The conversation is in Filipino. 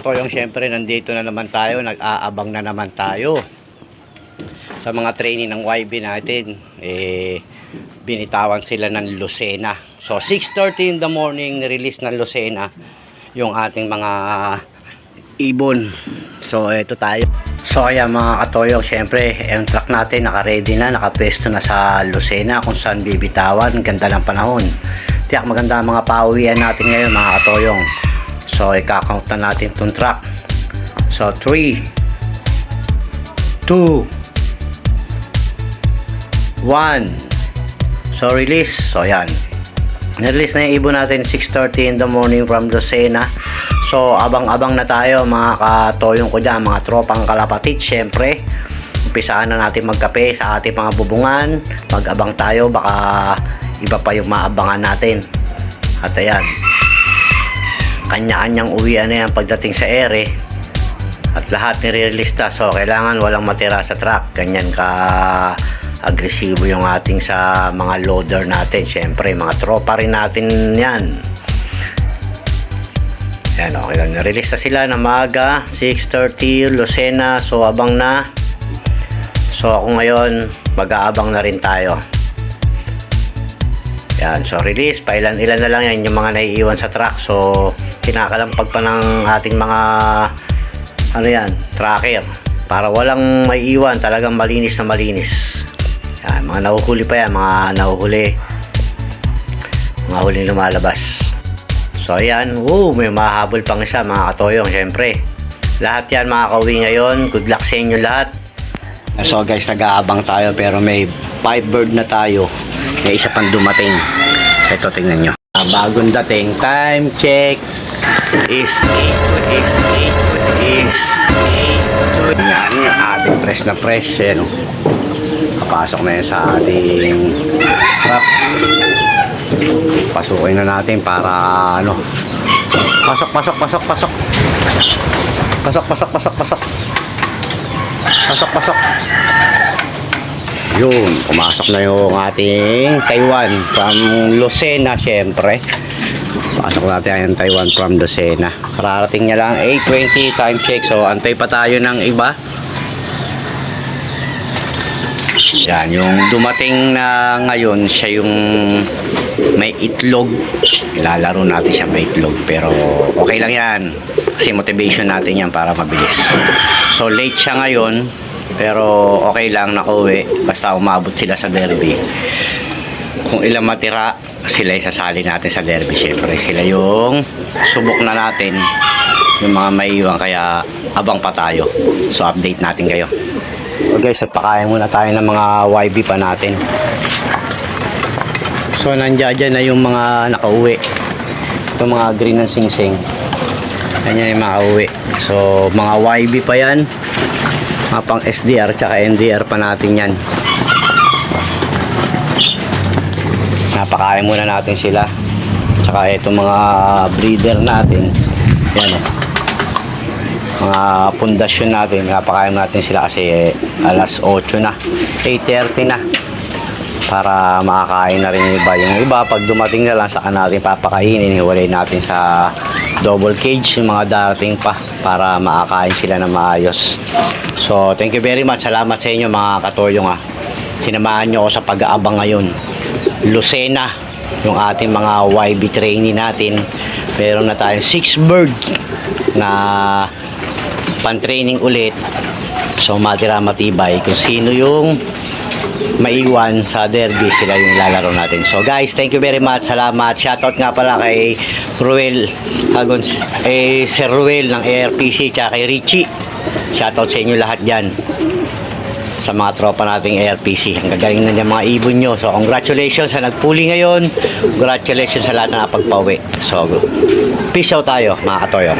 katoyong syempre nandito na naman tayo, nag-aabang na naman tayo sa mga training ng YB natin. Eh, binitawan sila ng Lucena. So 6.30 in the morning, release ng Lucena yung ating mga ibon. So eto tayo. So ayan mga katoyong, syempre truck natin naka-ready na, naka-pwesto na sa Lucena kung saan bibitawan. Ganda ng panahon. Tiyak maganda mga pauwian natin ngayon mga katoyong. So i-count na natin itong truck. So 3 2 1 So release. So ayan. Nirelease na yung ibon natin 6.30 in the morning from Lucena. So abang-abang na tayo mga katoyong ko dyan, mga tropang kalapatit syempre. Umpisaan na natin magkape sa ating mga bubungan. Mag-abang tayo, baka iba pa yung maabangan natin. At ayan, kanya-kanyang uwian na yan pagdating sa ere. At lahat nire-release na. So kailangan walang matira sa truck. Ganyan ka agresibo yung ating sa mga loader natin. Siyempre, mga tropa rin natin yan. Yan, okay lang. Na sila na maaga. 6.30, Lucena. So, abang na. So, ako ngayon, mag-aabang na rin tayo. Yan, so release. Pailan-ilan na lang yan yung mga naiiwan sa truck. So, kinakalampag pa ng ating mga ano yan, tracker. Para walang maiiwan, talagang malinis na malinis. Yan, mga nahuhuli pa yan, mga nahuhuli. Mga huling lumalabas. So ayan, woo, may mahabol pang isa mga katoyong, syempre. Lahat yan mga kauwi ngayon. Good luck sa inyo lahat. So guys, nag-aabang tayo pero may five bird na tayo. May isa pang dumating. Ito, tingnan nyo. Ah, bagong dating, time check is 8, is 8, is 8. Yan, ating fresh na fresh. Eh, no? Kapasok na yan sa ating truck. Pasukin na natin para ano. Pasok, pasok, pasok, pasok. Pasok, pasok, pasok, pasok. Pasok, pasok. Yun, pumasok na yung ating Taiwan from Lucena, syempre. Pasok natin yung Taiwan from Lucena. Kararating niya lang 8.20 time check. So, antay pa tayo ng iba. Yan, yung dumating na ngayon, siya yung may itlog. Ilalaro natin siya may itlog. Pero okay lang yan. Kasi motivation natin yan para mabilis. So late siya ngayon. Pero okay lang nakauwi. Basta umabot sila sa derby. Kung ilang matira, sila isasali natin sa derby. Siyempre sila yung subok na natin. Yung mga maiiwan. Kaya abang pa tayo. So update natin kayo. So guys, at pakain muna tayo ng mga YB pa natin. So nandiyan dyan na yung mga nakauwi. Ito mga green ng singsing. Ganyan yung mga uwi. So mga YB pa yan. Mga pang SDR tsaka NDR pa natin yan. Napakain muna natin sila. Tsaka itong mga breeder natin. Yan o mga pundasyon natin napakain natin sila kasi alas 8 na 8.30 na para makakain na rin iba yung iba pag dumating na lang saka natin papakainin hiwalay natin sa double cage yung mga darating pa para makakain sila na maayos. So thank you very much. Salamat sa inyo mga katoyong ah. Sinamahan nyo ako sa pag-aabang ngayon. Lucena yung ating mga YB trainee natin. Meron na tayong 6 bird na pan-training ulit. So matira matibay kung sino yung maiwan sa derby sila yung lalaro natin. So guys thank you very much. Salamat. Shoutout nga pala kay Ruel Agons eh Sir Ruel ng ARPC tsaka kay Richie. Shoutout sa inyo lahat dyan sa mga tropa nating ARPC ang gagaling na niya mga ibon nyo. So congratulations sa nagpuli ngayon. Congratulations sa lahat na napagpauwi. So peace out tayo mga katoyo